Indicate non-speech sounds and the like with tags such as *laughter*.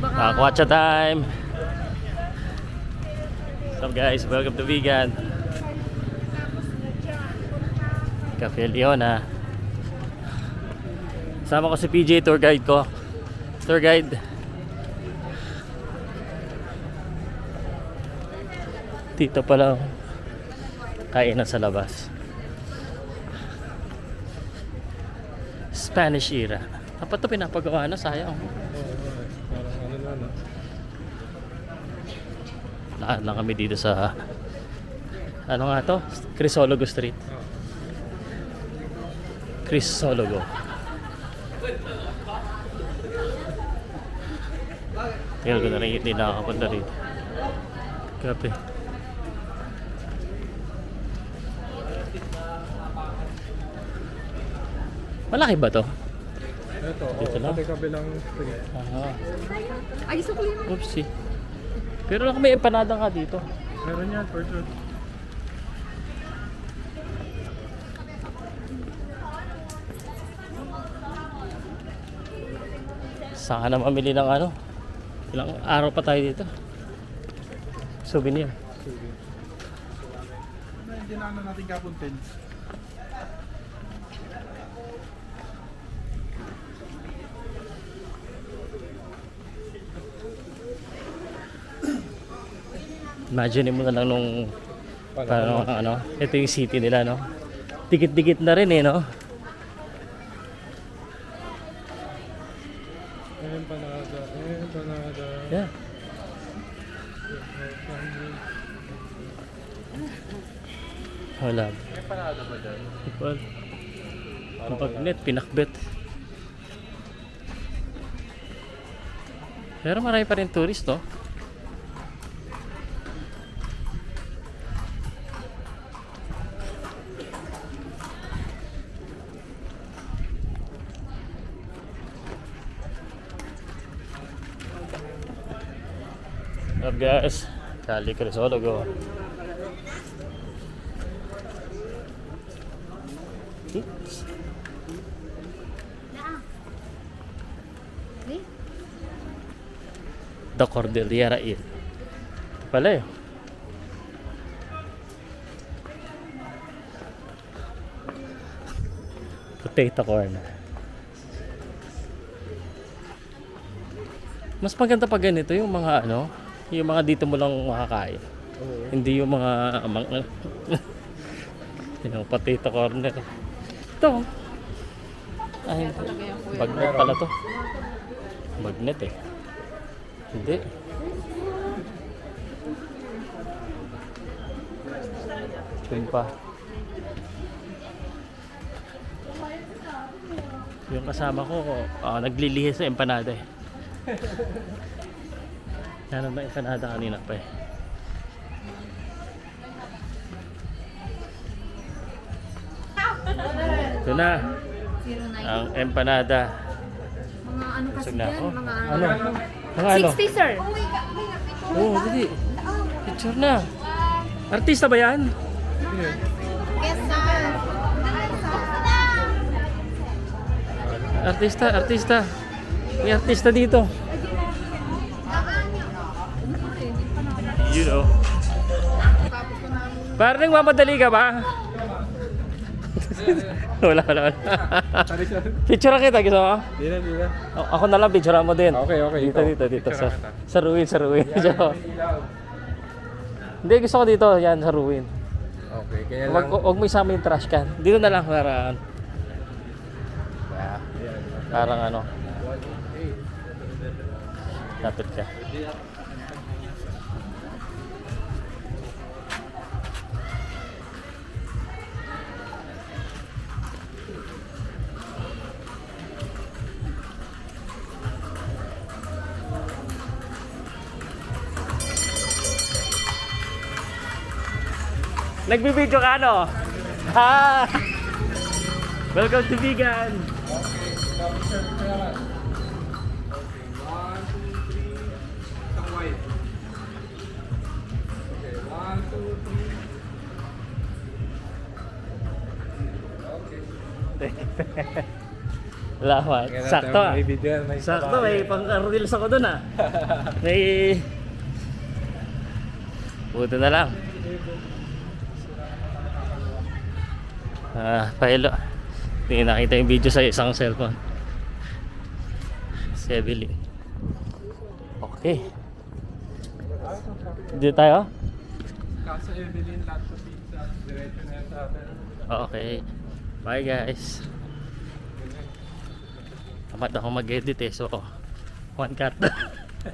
Kwatsa time. What's up guys? Welcome to Vegan. Cafe Leona. Sama ko si PJ, tour guide ko. Tour guide. Dito pala kainan sa labas. Spanish era. Dapat to pinapagawa na, sayang. Ano? Lakad lang kami dito sa ano nga to? Crisologo Street. Crisologo. Tingnan ko na rin hindi nakakapunta rito. Grabe. Malaki ba to? Ito, Dito oh, lang? pati kabilang street. Aha. Ay, gusto ko yun. Oopsie. Pero lang may empanada ka dito. Meron yan, for sure. Saan ka na mamili ng ano? Ilang araw pa tayo dito. Souvenir. Sige. Hindi na ano natin kapuntin. Imagine mo na lang nung parang ano, ito yung city nila, no? Dikit-dikit na rin eh, no? Empanada, empanada. Yeah. Wala. Empanada ba dyan? Ipal. Ang pagnet, pinakbet. Pero marami pa rin tourist, no? Up guys? Kali Crisologo. Oops. Eh, The Cordillera Inn. Pala eh. Potato corn. Mas maganda pag ganito yung mga ano, yung mga dito mo lang makakain. Oo. Hindi yung mga mga *laughs* yung potato corner. Ito. Ay, bagnet pala to. Magnet eh. Hindi. Yun pa. Yung kasama ko, ah, naglilihi sa empanada eh. Yan ang empanada kanina pa eh. Ito na, 09. ang empanada. Mga ano kasi Busog na yan, ako. mga Ano? Mga ano? 60 sir. Oo, oh, dali. Picture na. Artista ba yan? Yes sir. Artista, artista. May artista dito. You know. Parang mamadali ka ba? *laughs* *laughs* wala, wala, wala. Picture kita, gusto mo? Di na, di na. O- Ako na lang, picture mo din. Okay, okay, Dito, ikaw. dito, dito. Sa, Picturean kita. sa ruin, sa ruin. Hindi, gusto ko dito. Yan, sa ruin. Okay, kaya lang. wag mo isama yung trash can. Dito na lang para Yan. parang ano, 188. lapit ka. Nagbibideo ka ano? Ha! Welcome to Vegan! *laughs* Natin Sakto ah. Sakto, may pang-reels ako dun ah. *laughs* May... Buto na lang. Ah, pahilo. Hindi nakita yung video sa isang cellphone. Si Evelyn. Okay. Dito tayo? Kaso Evelyn, lahat sa pizza. Diretso na sa atin. Okay. Bye guys. Tamad ako mag-edit eh. So, one cut. *laughs*